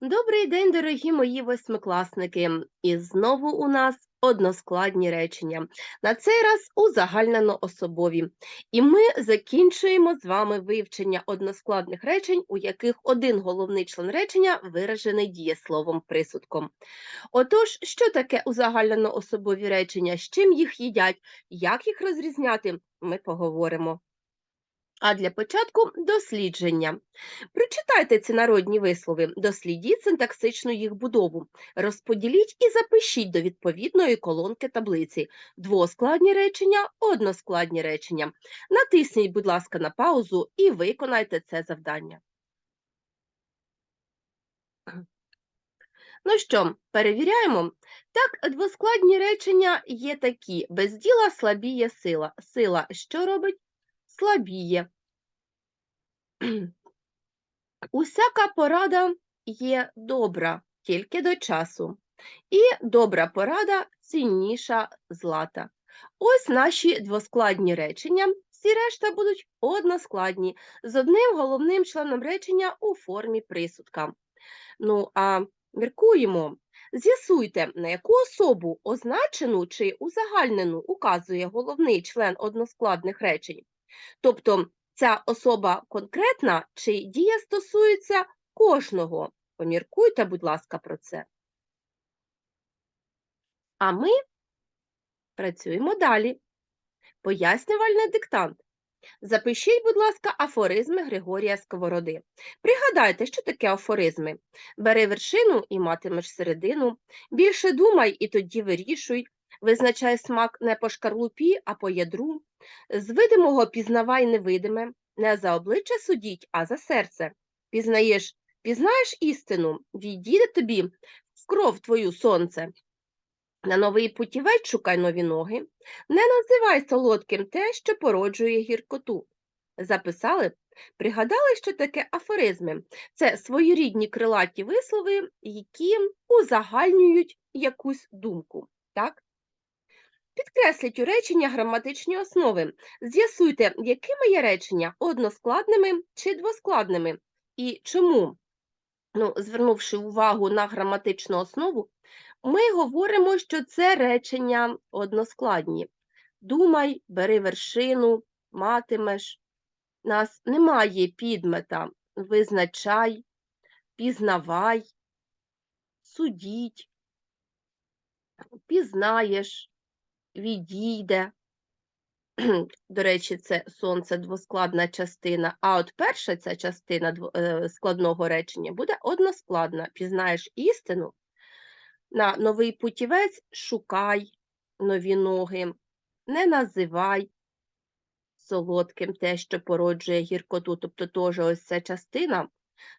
Добрий день, дорогі мої восьмикласники! І знову у нас односкладні речення. На цей раз узагальнено-особові. І ми закінчуємо з вами вивчення односкладних речень, у яких один головний член речення виражений дієсловом присудком. Отож, що таке узагальнено-особові речення, з чим їх їдять, як їх розрізняти, ми поговоримо. А для початку дослідження. Прочитайте ці народні вислови, дослідіть синтаксичну їх будову, розподіліть і запишіть до відповідної колонки таблиці двоскладні речення, односкладні речення. Натисніть, будь ласка, на паузу і виконайте це завдання. Ну що, перевіряємо? Так, двоскладні речення є такі: без діла слабіє сила. Сила що робить? Слабіє. Усяка порада є добра тільки до часу, і добра порада цінніша злата. Ось наші двоскладні речення, всі решта будуть односкладні, з одним головним членом речення у формі присудка. Ну, а міркуємо. З'ясуйте, на яку особу означену чи узагальнену указує головний член односкладних речень. Тобто ця особа конкретна чи дія стосується кожного? Поміркуйте, будь ласка, про це. А ми працюємо далі. Пояснювальний диктант. Запишіть, будь ласка, афоризми Григорія Сковороди. Пригадайте, що таке афоризми. Бери вершину і матимеш середину. Більше думай і тоді вирішуй. Визначай смак не по шкарлупі, а по ядру. З видимого пізнавай невидиме, не за обличчя судіть, а за серце. Пізнаєш, пізнаєш істину, війдіде тобі в кров твою сонце. На новий путівець шукай нові ноги, не називай солодким те, що породжує гіркоту. Записали? Пригадали, що таке афоризми? Це своєрідні крилаті вислови, які узагальнюють якусь думку. Так? Підкресліть у речення граматичні основи. З'ясуйте, якими є речення односкладними чи двоскладними, і чому. Ну, Звернувши увагу на граматичну основу, ми говоримо, що це речення односкладні. Думай, бери вершину, матимеш. Нас немає підмета. Визначай, пізнавай, судіть, пізнаєш, відійде. До речі, це сонце двоскладна частина, а от перша ця частина е, складного речення буде односкладна. Пізнаєш істину, на новий путівець шукай нові ноги, не називай солодким те, що породжує гіркоту, тобто теж ось ця частина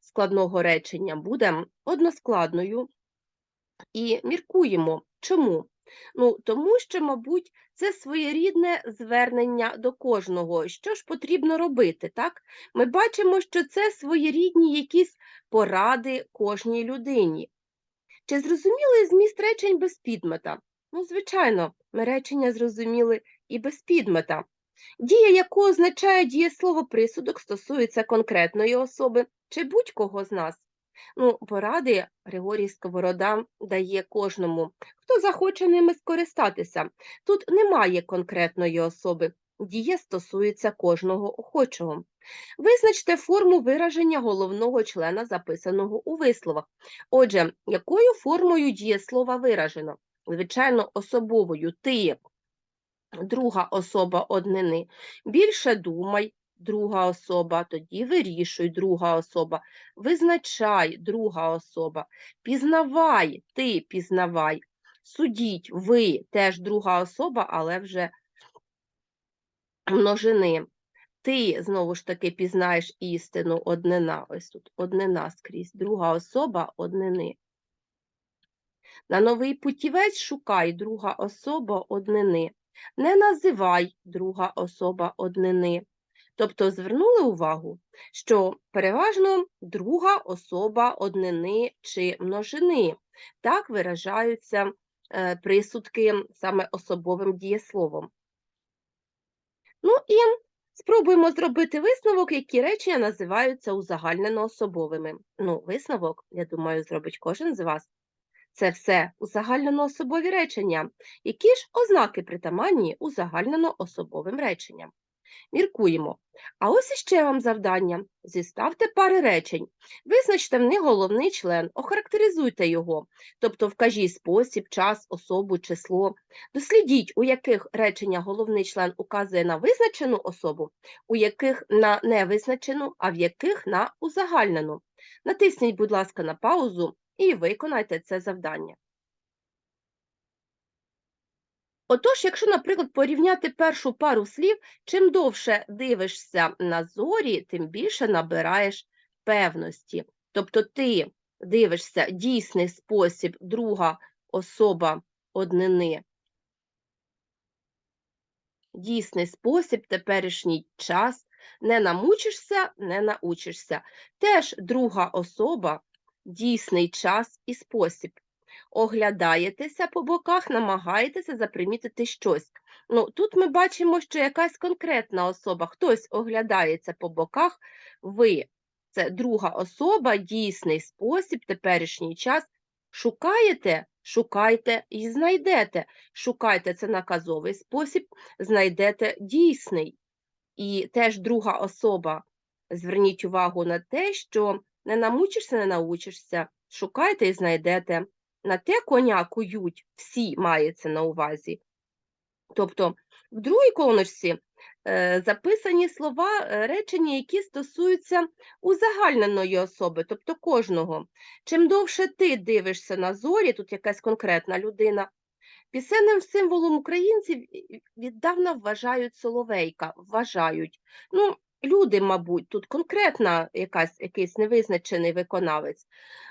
складного речення буде односкладною. І міркуємо, чому? Ну, Тому що, мабуть, це своєрідне звернення до кожного. Що ж потрібно робити? так? Ми бачимо, що це своєрідні якісь поради кожній людині. Чи зрозуміли зміст речень без підмета? Ну, звичайно, ми речення зрозуміли і без підмета. Дія, яку означає дієслово присудок, стосується конкретної особи чи будь-кого з нас. Ну, Поради Григорій Сковорода дає кожному, хто захоче ними скористатися. Тут немає конкретної особи, дія стосується кожного охочого. Визначте форму вираження головного члена, записаного у висловах. Отже, якою формою дієслова виражено? Звичайно, особовою ти, друга особа однини. Більше думай, друга особа, тоді вирішуй, друга особа, визначай друга особа, пізнавай, ти пізнавай, судіть, ви теж друга особа, але вже множини. Ти знову ж таки пізнаєш істину однина. Ось тут однина скрізь, друга особа однини. На новий путівець шукай друга особа однини. Не називай друга особа однини. Тобто звернули увагу, що переважно друга особа однини чи множини. Так виражаються е, присудки саме особовим дієсловом. Ну і Спробуємо зробити висновок, які речення називаються узагальнено-особовими. Ну, висновок, я думаю, зробить кожен з вас. Це все узагальнено-особові речення. Які ж ознаки притаманні узагальнено-особовим реченням? Міркуємо. А ось іще вам завдання. Зіставте пари речень. Визначте в них головний член, охарактеризуйте його, тобто вкажіть спосіб, час, особу, число. Дослідіть, у яких речення головний член указує на визначену особу, у яких на невизначену, а в яких на узагальнену. Натисніть, будь ласка, на паузу і виконайте це завдання. Отож, якщо, наприклад, порівняти першу пару слів, чим довше дивишся на зорі, тим більше набираєш певності. Тобто ти дивишся дійсний спосіб, друга особа однини. Дійсний спосіб, теперішній час, не намучишся, не научишся. Теж друга особа, дійсний час і спосіб оглядаєтеся по боках, намагаєтеся запримітити щось. Ну, Тут ми бачимо, що якась конкретна особа, хтось оглядається по боках, ви. Це друга особа, дійсний спосіб, теперішній час. Шукаєте, шукайте і знайдете. Шукайте це наказовий спосіб, знайдете дійсний. І теж друга особа. Зверніть увагу на те, що не намучишся, не научишся, шукайте і знайдете на те коня кують, всі мається на увазі. Тобто в другій колоночці е, записані слова, е, речення, які стосуються узагальненої особи, тобто кожного. Чим довше ти дивишся на зорі, тут якась конкретна людина, пісенним символом українців віддавна вважають соловейка, вважають. Ну, люди, мабуть, тут конкретна якась, якийсь невизначений виконавець.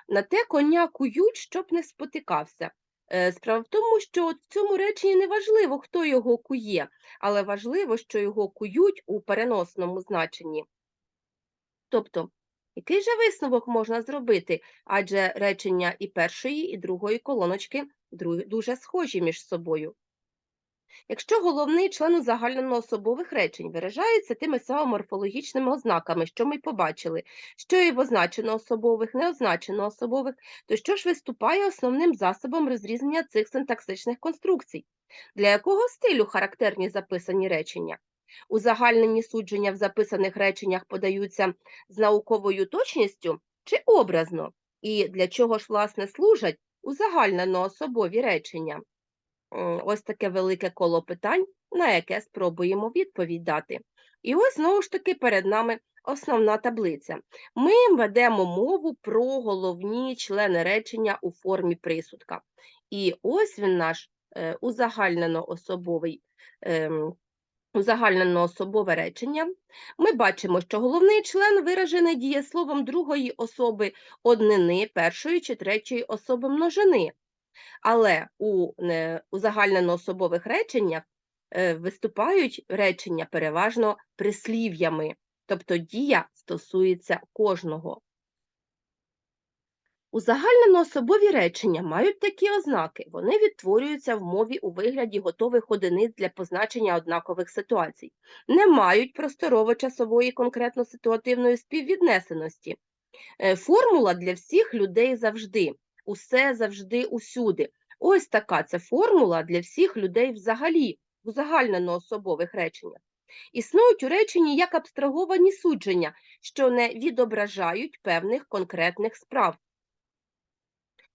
На те коня кують, щоб не спотикався. Е, справа в тому, що в цьому реченні не важливо, хто його кує, але важливо, що його кують у переносному значенні. Тобто, який же висновок можна зробити? Адже речення і першої, і другої колоночки дуже схожі між собою. Якщо головний член узагальнено-особових речень виражається тими самими морфологічними ознаками, що ми побачили, що і в означено-особових, неозначено-особових, то що ж виступає основним засобом розрізнення цих синтаксичних конструкцій? Для якого стилю характерні записані речення? Узагальнені судження в записаних реченнях подаються з науковою точністю чи образно? І для чого ж, власне, служать узагальнено-особові речення? Ось таке велике коло питань, на яке спробуємо відповідь дати. І ось знову ж таки перед нами основна таблиця. Ми ведемо мову про головні члени речення у формі присудка. І ось він наш е, узагальнено-особовий. Ем, Узагальнено-особове речення. Ми бачимо, що головний член виражений дієсловом другої особи однини, першої чи третьої особи множини. Але у узагальнено-особових реченнях е, виступають речення переважно прислів'ями, тобто дія стосується кожного. Узагальнено-особові речення мають такі ознаки, вони відтворюються в мові у вигляді готових одиниць для позначення однакових ситуацій, не мають просторово-часової конкретно ситуативної співвіднесеності. Е, формула для всіх людей завжди усе завжди усюди. Ось така це формула для всіх людей взагалі, в узагальнено-особових реченнях. Існують у реченні як абстраговані судження, що не відображають певних конкретних справ.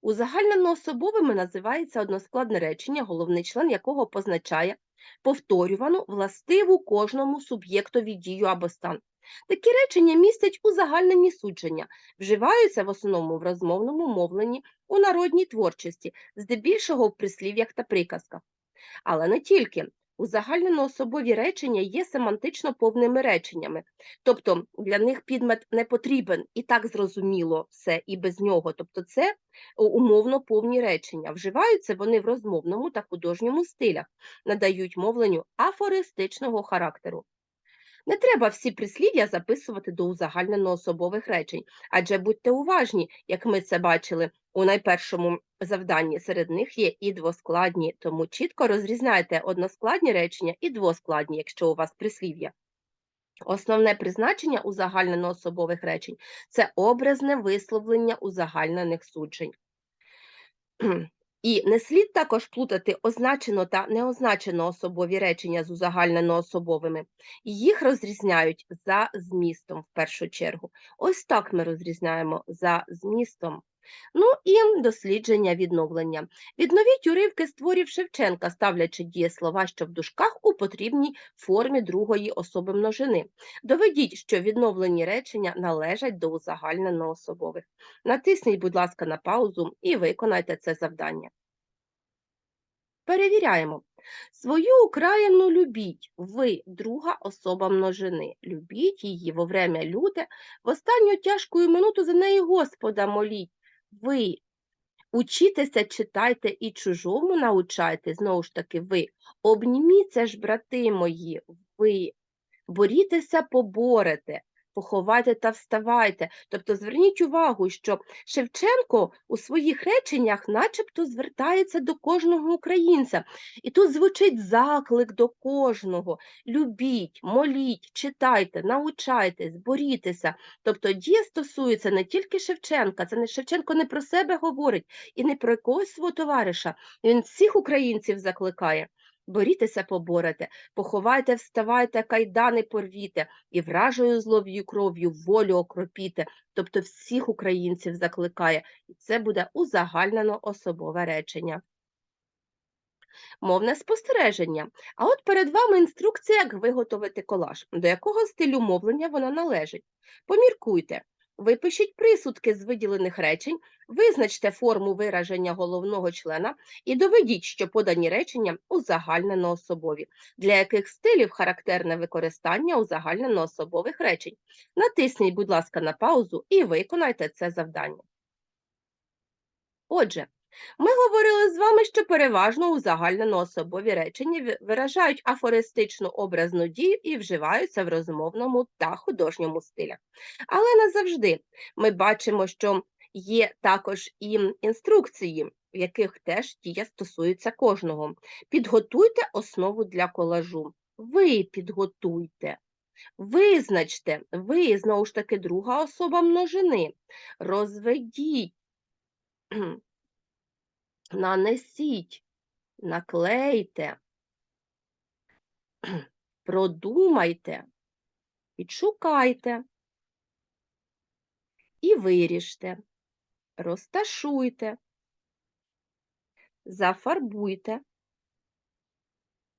Узагальнено-особовими називається односкладне речення, головний член якого позначає повторювану властиву кожному суб'єктові дію або стан. Такі речення містять узагальнені судження, вживаються в основному в розмовному мовленні у народній творчості, здебільшого в прислів'ях та приказках. Але не тільки. Узагальнено-особові речення є семантично повними реченнями, тобто для них підмет не потрібен і так зрозуміло все і без нього. Тобто це умовно повні речення. Вживаються вони в розмовному та художньому стилях, надають мовленню афористичного характеру. Не треба всі прислів'я записувати до узагальнено-особових речень, адже будьте уважні, як ми це бачили у найпершому завданні. Серед них є і двоскладні, тому чітко розрізняйте односкладні речення і двоскладні, якщо у вас прислів'я. Основне призначення узагальнено-особових речень це образне висловлення узагальнених суджень. І не слід також плутати означено та неозначено особові речення з узагальнено-особовими. Їх розрізняють за змістом в першу чергу. Ось так ми розрізняємо за змістом. Ну і дослідження відновлення. Відновіть уривки з творів Шевченка, ставлячи дієслова, що в дужках у потрібній формі другої особи множини. Доведіть, що відновлені речення належать до узагальнено-особових. Натисніть, будь ласка, на паузу і виконайте це завдання. Перевіряємо. Свою Україну любіть, ви друга особа множини. Любіть її во время люте, в останню тяжку минуту за неї Господа моліть. Ви учітеся, читайте і чужому научайте, знову ж таки, ви. Обніміться ж, брати мої, ви. Борітеся, поборете, поховайте та вставайте. Тобто зверніть увагу, що Шевченко у своїх реченнях начебто звертається до кожного українця. І тут звучить заклик до кожного: любіть, моліть, читайте, научайтесь, борітеся. Тобто дія стосується не тільки Шевченка, це не Шевченко не про себе говорить і не про якогось свого товариша. Він всіх українців закликає. Борітеся, поборете, поховайте, вставайте, кайдани порвіте, і вражою злов'ю кров'ю волю окропіте, тобто всіх українців закликає, і це буде узагальнено особове речення. Мовне спостереження. А от перед вами інструкція, як виготовити колаж, до якого стилю мовлення вона належить. Поміркуйте, Випишіть присудки з виділених речень, визначте форму вираження головного члена і доведіть, що подані речення узагальнено особові, для яких стилів характерне використання узагальнено особових речень. Натисніть, будь ласка, на паузу і виконайте це завдання. Отже, ми говорили з вами, що переважно узагальнено особові речення виражають афористичну образну дію і вживаються в розмовному та художньому стилях. Але не завжди ми бачимо, що є також і інструкції, в яких теж дія стосується кожного. Підготуйте основу для колажу. Ви підготуйте. Визначте, ви, знову ж таки, друга особа множини. Розведіть нанесіть, наклейте, продумайте, підшукайте і виріжте, розташуйте, зафарбуйте,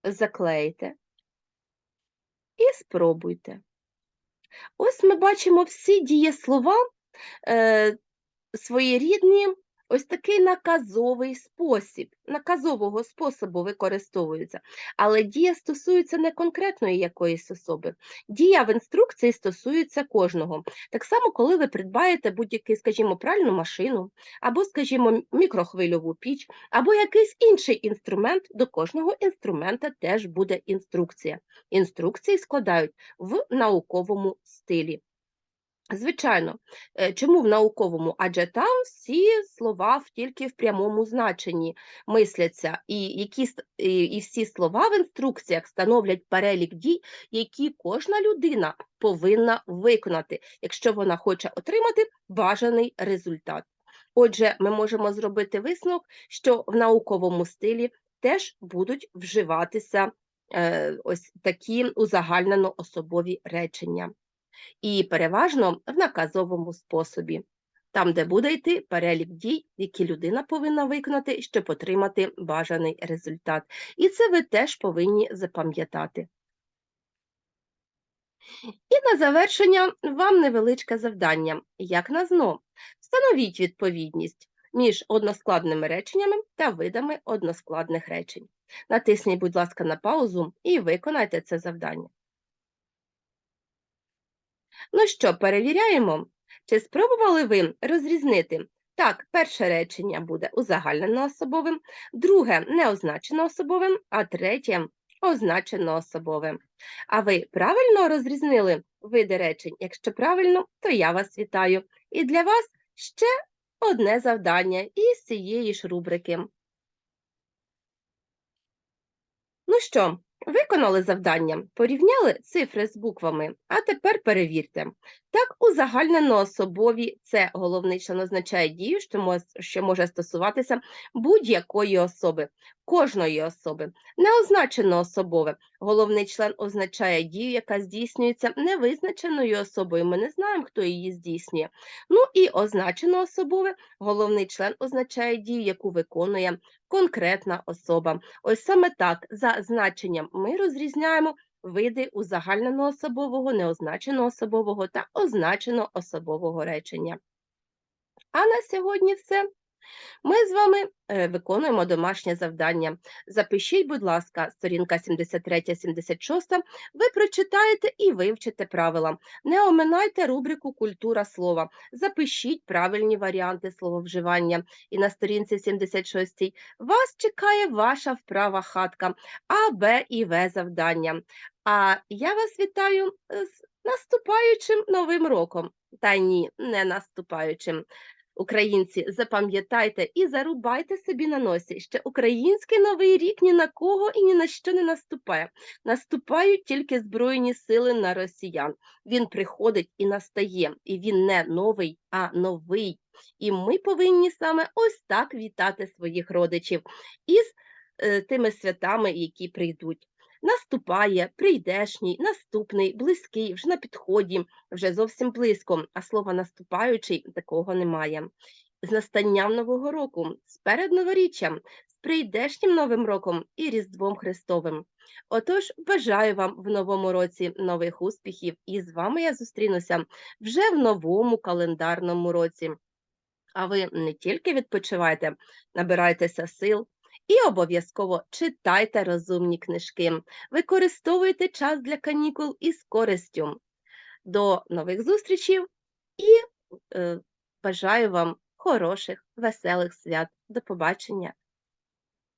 заклейте і спробуйте. Ось ми бачимо всі дієслова е, своєрідні Ось такий наказовий спосіб, наказового способу використовується. Але дія стосується не конкретної якоїсь особи. Дія в інструкції стосується кожного. Так само, коли ви придбаєте будь-який, скажімо, пральну машину, або, скажімо, мікрохвильову піч, або якийсь інший інструмент, до кожного інструмента теж буде інструкція. Інструкції складають в науковому стилі. Звичайно, е, чому в науковому? Адже там всі слова тільки в прямому значенні мисляться, і які і всі слова в інструкціях становлять перелік дій, які кожна людина повинна виконати, якщо вона хоче отримати бажаний результат. Отже, ми можемо зробити висновок, що в науковому стилі теж будуть вживатися е, ось такі узагальнено особові речення і переважно в наказовому способі, там, де буде йти перелік дій, які людина повинна виконати, щоб отримати бажаний результат. І це ви теж повинні запам'ятати. І на завершення вам невеличке завдання, як на ЗНО. Встановіть відповідність між односкладними реченнями та видами односкладних речень. Натисніть, будь ласка, на паузу і виконайте це завдання. Ну що, перевіряємо? Чи спробували ви розрізнити? Так, перше речення буде узагальнено особовим, друге неозначено особовим, а третє означено особовим. А ви правильно розрізнили види речень? Якщо правильно, то я вас вітаю. І для вас ще одне завдання із цієї ж рубрики. Ну що, Виконали завдання, порівняли цифри з буквами, а тепер перевірте. Так, узагальнено-особові це головний член означає дію, що може стосуватися будь-якої особи, кожної особи. Неозначено особове. Головний член означає дію, яка здійснюється невизначеною особою. Ми не знаємо, хто її здійснює. Ну і означено особове. Головний член означає дію, яку виконує конкретна особа. Ось саме так, за значенням, ми розрізняємо види узагальненого особового, неозначеного особового та означеного особового речення. А на сьогодні все. Ми з вами е, виконуємо домашнє завдання. Запишіть, будь ласка, сторінка 73-76, ви прочитаєте і вивчите правила. Не оминайте рубрику Культура слова. Запишіть правильні варіанти слововживання. І на сторінці 76 вас чекає ваша вправа хатка А, Б і В завдання. А я вас вітаю з наступаючим новим роком. Та ні, не наступаючим. Українці, запам'ятайте і зарубайте собі на носі, що український новий рік ні на кого і ні на що не наступає. Наступають тільки збройні сили на росіян. Він приходить і настає, і він не новий, а новий. І ми повинні саме ось так вітати своїх родичів із е, тими святами, які прийдуть. Наступає, прийдешній, наступний, близький, вже на підході, вже зовсім близько, а слова наступаючий такого немає. З настанням Нового року, з передноворіччям, з прийдешнім Новим роком і Різдвом Христовим. Отож, бажаю вам в новому році нових успіхів, і з вами я зустрінуся вже в новому календарному році. А ви не тільки відпочивайте, набирайтеся сил, і обов'язково читайте розумні книжки, використовуйте час для канікул із користю. До нових зустрічей і е, бажаю вам хороших, веселих свят. До побачення!